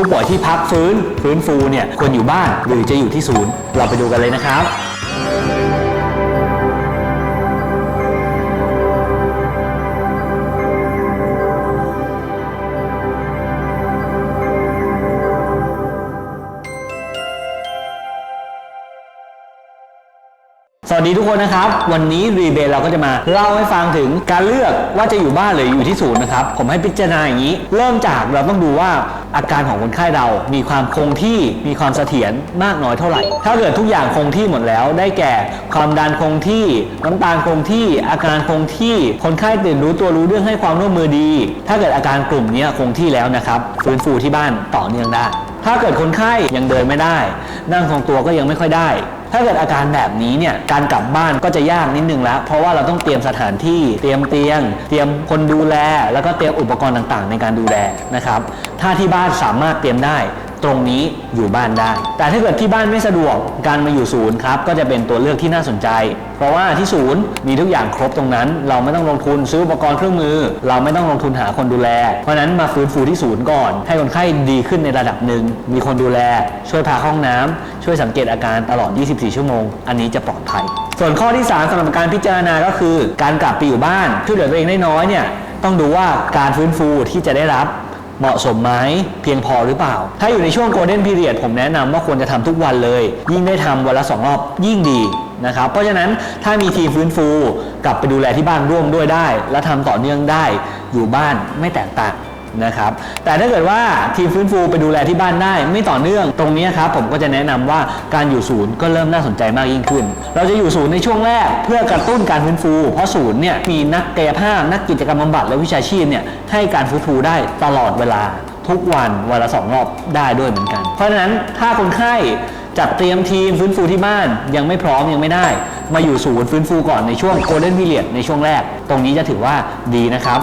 ผู้ป่วยที่พักฟื้นฟื้นฟูเนี่ยควรอยู่บ้านหรือจะอยู่ที่ศูนย์ เราไปดูกันเลยนะครับ สวัสดีทุกคนนะครับ วันนี้รีเบเราก็จะมาเล่าให้ฟังถึงการเลือกว่าจะอยู่บ้านหรืออยู่ที่ศูนย์นะครับ ผมให้พิจารณาอย่างนี้ เริ่มจากเราต้องดูว่าอาการของคนไข้เรา มีความคงที่ มีความเสถียรมากน้อยเท่าไหร่ ถ้าเกิดทุกอย่างคงที่หมดแล้ว ได้แก่ความดันคงที่ น้ำตาลคงที่ อาการคงที่ คนไข้ตื่นรู้ตัวรู้เรื่องให้ความร่วมมือดี ถ้าเกิดอาการกลุ่มนี้คงที่แล้วนะครับฟื้นฟูที่บ้านต่อเนื่องได้ ถ้าเกิดคนไข้ยังเดินไม่ได้ นั่งทรงตัวก็ยังไม่ค่อยได้ ถ้าเกิดอาการแบบนี้เนี่ยการกลับบ้านก็จะยากนิดนึงแล้ว เพราะว่าเราต้องเตรียมสถานที่เตรียมเตียง เตรียมคนดูแล แล้วก็เตรียมอุปกรณ์ต่างๆ ในการดูแลนะครับถ้าที่บ้านสามารถเตรียมได้ ตรงนี้อยู่บ้านได้ แต่ถ้าเกิดที่บ้านไม่สะดวกการมาอยู่ศูนย์ครับก็จะเป็นตัวเลือกที่น่าสนใจ เพราะว่าที่ศูนย์มีทุกอย่างครบตรงนั้น เราไม่ต้องลงทุนซื้ออุปกรณ์เครื่องมือ เราไม่ต้องลงทุนหาคนดูแล เพราะนั้นมาฟื้นฟูที่ศูนย์ก่อน ให้คนไข้ดีขึ้นในระดับหนึ่งมีคนดูแล ช่วยพาเข้าห้องน้ำช่วยสังเกตอาการตลอด 24 ชั่วโมง อันนี้จะปลอดภัย ส่วนข้อที่สามสำหรับการพิจารณาก็คือ การกลับไปอยู่บ้านช่วยเหลือตัวเองได้น้อยเนี่ยต้องดูว่าการฟื้นฟูที่จะได้รับ เหมาะสมไหมเพียงพอหรือเปล่า ถ้าอยู่ในช่วงโกลเด้นพีเรียดผมแนะนำว่าควรจะทำทุกวันเลย ยิ่งได้ทำวันละสองรอบยิ่งดีนะครับเพราะฉะนั้นถ้ามีทีมฟื้นฟู กลับไปดูแลที่บ้านร่วมด้วยได้ และทำต่อเนื่องได้อยู่บ้านไม่แตกต่าง นะครับ แต่ถ้าเกิดว่าทีมฟื้นฟูไปดูแลที่บ้านได้ไม่ต่อเนื่องตรงนี้ครับผมก็จะแนะนำว่าการอยู่ศูนย์ก็เริ่มน่าสนใจมากยิ่งขึ้น เราจะอยู่ศูนย์ในช่วงแรกเพื่อกระตุ้นการฟื้นฟู เพราะศูนย์เนี่ยมีนักกายภาพนักกิจกรรมบำบัดและวิชาชีพเนี่ยให้การฟื้นฟูได้ตลอดเวลา ทุกวันวันละสองรอบได้ด้วยเหมือนกัน เพราะฉะนั้นถ้าคนไข้จัดเตรียมทีมฟื้นฟูที่บ้านยังไม่พร้อมยังไม่ได้ มาอยู่ศูนย์ฟื้นฟูก่อนในช่วงโกลเด้นพีเรียดในช่วงแรก ตรงนี้จะถือว่าดีนะครับ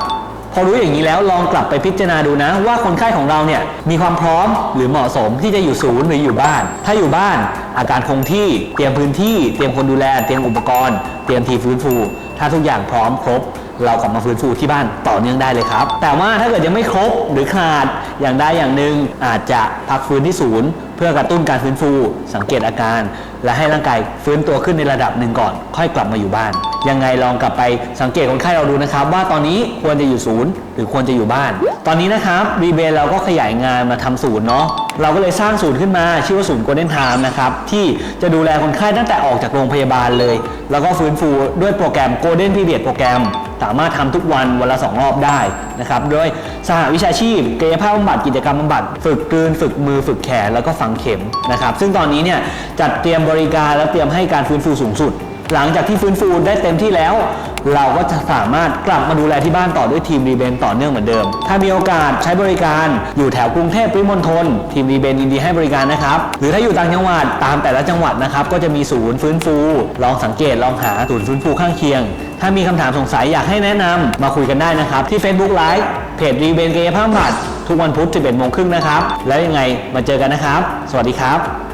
อรู้อย่างนี้แล้วลองกลับไปพิจารณาดูนะ ว่าคนไข้ของเราเนี่ยมีความพร้อมหรือเหมาะสมที่จะอยู่ศูนย์หรืออยู่บ้าน ถ้าอยู่บ้านอาการคงที่เตรียมพื้นที่เตรียมคนดูแล เตรียมอุปกรณ์ เตรียมทีฟื้นฟู ถ้าทุกอย่างพร้อมครบ เรากลับมาฟื้นฟูที่บ้านต่อเนื่องได้เลยครับ แต่ว่าถ้าเกิดยังไม่ครบหรือขาด อย่างใดอย่างหนึ่งอาจจะพักฟื้นที่ศูนย์ เพื่อกระตุ้นการฟื้นฟู สังเกตอาการ และให้ร่างกายฟื้นตัวขึ้นในระดับหนึ่งก่อน ค่อยกลับมาอยู่บ้าน ยังไงลองกลับไปสังเกตคนไข้เราดูนะครับ ว่าตอนนี้ควรจะอยู่ศูนย์ หรือควรจะอยู่บ้าน ตอนนี้นะครับรีเบเราก็ขยายงานมาทำศูนย์เนาะเราก็เลยสร้างศูนย์ขึ้นมา ชื่อว่าศูนย์โกลเด้นไทม์นะครับ ที่จะดูแลคนไข้ตั้งแต่ออกจากโรงพยาบาลเลย แล้วก็ฟื้นฟูด้วยโปรแกรม Golden Period โปรแกรม สามารถทำทุกวันวันละสองรอบได้นะครับโดยสหวิชาชีพกายภาพบำบัดกิจกรรมบำบัดฝึกกลืนฝึกมือฝึกแขนแล้วก็ฝังเข็มนะครับ ซึ่งตอนนี้เนี่ยจัดเตรียมบริการและเตรียมให้การฟื้นฟูสูงสุด หลังจากที่ฟื้นฟูได้เต็มที่แล้ว เราก็จะสามารถกลับมาดูแลที่บ้านต่อด้วยทีมรีเบนต่อเนื่องเหมือนเดิม ถ้ามีโอกาสใช้บริการอยู่แถวกรุงเทพปริมณฑลทีมรีเบนยินดีให้บริการนะครับหรือถ้าอยู่ต่างจังหวัดตามแต่ละจังหวัดนะครับก็จะมีศูนย์ฟื้นฟู ลองสังเกตลองหาศูนย์ฟื้นฟูข้างเคียง ถ้ามีคำถามสงสัยอยากให้แนะนำมาคุยกันได้นะครับที่ Facebook Live เพจรีเบนเกยภาพบำบัดทุกวันพุธ11โมงครึ่งนะครับ แล้วยังไงมาเจอกันนะครับ สวัสดีครับ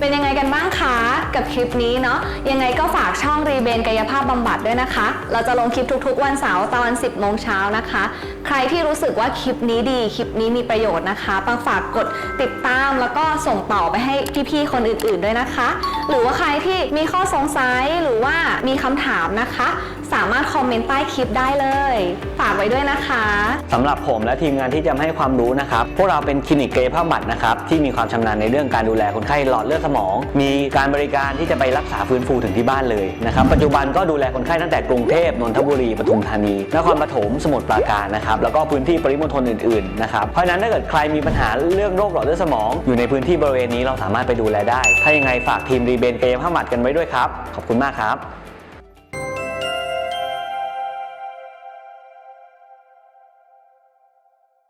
เป็นยังไงกันบ้างคะกับคลิปนี้เนาะยังไงก็ฝากช่องรีเบนกายภาพบำบัดด้วยนะคะ เราจะลงคลิปทุกๆ วันเสาร์ตอน 10โมงเช้านะคะใครที่รู้สึกว่าคลิปนี้ดีคลิปนี้มีประโยชน์นะคะปังฝากกดติดตามแล้วก็ส่งต่อไปให้พี่ๆคนอื่นๆด้วยนะคะ หรือว่าใครที่มีข้อสงสัยหรือว่ามีคำถามนะคะ สามารถคอมเมนต์ใต้คลิปได้เลย ฝากไว้ด้วยนะคะสำหรับผมและทีมงานที่จะให้ความรู้นะครับพวกเราเป็นคลินิกเกายภาพบำบัดนะครับที่มีความชำนาญในเรื่องการดูแลคนไข้หลอดเลือดสมอง มีการบริการที่จะไปรักษาฟื้นฟูถึงที่บ้านเลยนะครับปัจจุบันก็ดูแลคนไข้ตั้งแต่กรุงเทพนนทบุรีปทุมธานีนครปฐมสมุทรปราการนะครับแล้วก็พื้นที่ปริมณฑลอื่นๆนะครับเพราะฉะนั้นถ้าเกิดใครมีปัญหาเรื่องโรคหลอดเลือดสมอง อยู่ในพื้นที่บริเวณนี้เราสามารถไปดูแลได้ ถ้ายังไงฝากทีมรีเบนกายภาพบำบัดกันไว้ด้วยครับขอบคุณมากครับ